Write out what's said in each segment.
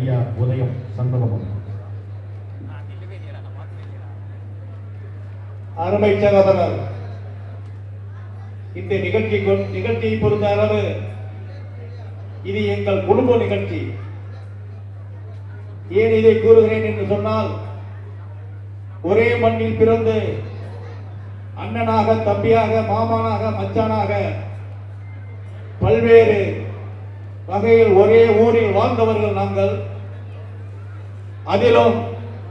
ஐயா உதயம் சண்முகம் அருமை சகோதரர் இந்த நிகழ்ச்சி நிகழ்ச்சியை பொறுத்த அளவு இது எங்கள் குடும்ப நிகழ்ச்சி. ஏன் இதை கூறுகிறேன் என்று சொன்னால் ஒரே மண்ணில் பிறந்து அண்ணனாக தம்பியாக மாமானாக மச்சானாக பல்வேறு வகையில் ஒரே ஊரில் வாழ்ந்தவர்கள் நாங்கள். அதிலும்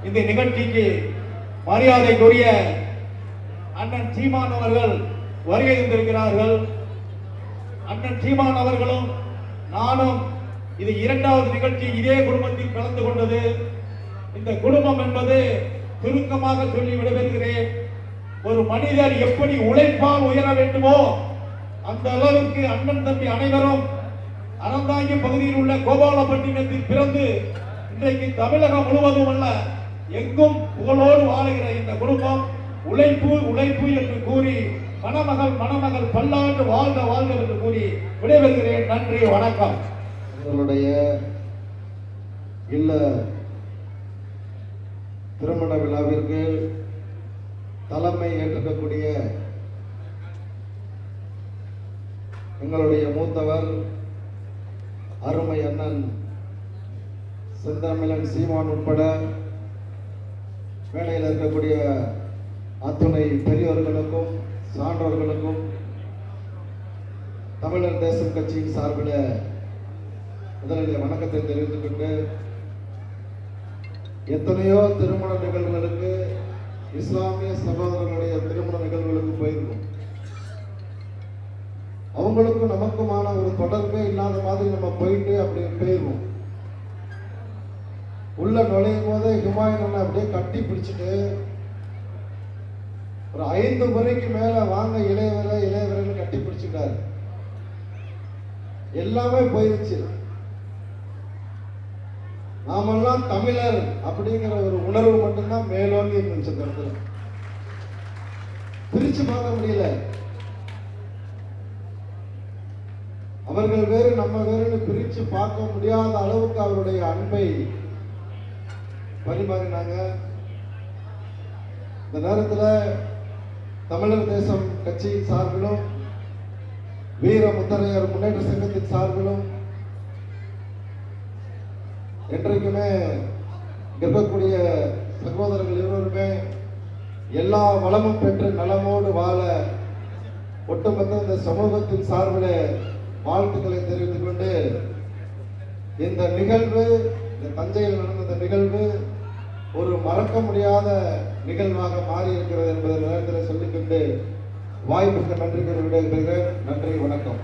இந்த நிகழ்ச்சிக்கு மரியாதைக்குரிய அண்ணன் சீமான் அவர்கள் வருகை தந்திருக்கிறார்கள். அண்ணன் சீமான் அவர்களும் நானும் இது இரண்டாவது நிகழ்ச்சி இதே குடும்பத்தில் கலந்து கொண்டது. இந்த குடும்பம் என்பது சுருக்கமாக சொல்லி விடவிருக்கிறேன் ஒரு மனிதர் எப்படி உழைப்பால் உயர வேண்டுமோ அந்த அளவுக்கு அண்ணன் தம்பி அனைவரும் அனந்தாங்கி பகுதியில் உள்ள கோபாலப்பட்டினத்தில் பிறந்து இன்றைக்கு தமிழகம் முழுவதும் அல்ல எங்கும் புகழோடு வாழுகிற இந்த குடும்பம் உழைப்பு உழைப்பு என்று கூறி மணமகள் மணமகள் பல்லாண்டு வாழ்க வாழ்க என்று கூறி விடைபெறுகிறேன். நன்றி வணக்கம். உங்களுடைய இல்ல திருமண விழாவிற்கு தலைமை ஏற்றிருக்கக்கூடிய எங்களுடைய மூத்தவர் அருமை அண்ணன் செந்தமிழன் சீமான் உட்பட வேலையில் இருக்கக்கூடிய அத்துணை பெரியவர்களுக்கும் சான்றோர்களுக்கும் தமிழர் தேசம் கட்சியின் சார்பில் முதலில் வணக்கத்தை தெரிவித்துக் கொண்டு எத்தனையோ திருமண நிகழ்வுகளுக்கு இஸ்லாம் சகோதரர்களுடைய திருமண நிகழ்வுகளுக்கு போயிருக்கும் அவங்களுக்கும் நமக்குமான ஒரு தொடர்பே இல்லாத மாதிரி நம்ம போயிட்டு அப்படியே போயிடுவோம் உள்ள நுழையும் போதே ஹிமாயன் அப்படியே கட்டி பிடிச்சிட்டு ஒரு ஐந்து முறைக்கு மேல வாங்க இளையவர இளையவரன்னு கட்டி பிடிச்சிட்டாரு. எல்லாமே போயிருச்சு. நாமெல்லாம் தமிழர் அப்படிங்கிற ஒரு உணர்வு மட்டும்தான் மேலோங்கி இருந்துச்சு அந்த இடத்துல. பிரிச்சு பார்க்க முடியல. அவர்கள் வேறு நம்ம வேறுன்னு பிரித்து பார்க்க முடியாத அளவுக்கு அவருடைய அன்பை பரிமாறினாங்க. இந்த நேரத்தில் தமிழர் தேசம் கட்சியின் சார்பிலும் வீர முத்தரையர் முன்னேற்ற சங்கத்தின் சார்பிலும் என்றைக்குமே இருக்கக்கூடிய சகோதரர்கள் இருவருமே எல்லா வளமும் பெற்று நலமோடு வாழ ஒட்டுமொத்த இந்த சமூகத்தின் சார்பில் வாழ்த்துக்களை தெரிவித்துக் கொண்டு இந்த நிகழ்வு இந்த தஞ்சையில் நடந்த இந்த நிகழ்வு ஒரு மறக்க முடியாத நிகழ்வாக மாறி இருக்கிறது என்பதை நேரத்தில் சொல்லிக்கொண்டு வாய்ப்புக்கு நன்றி கூறி விடைபெறுகிறேன். நன்றி வணக்கம்.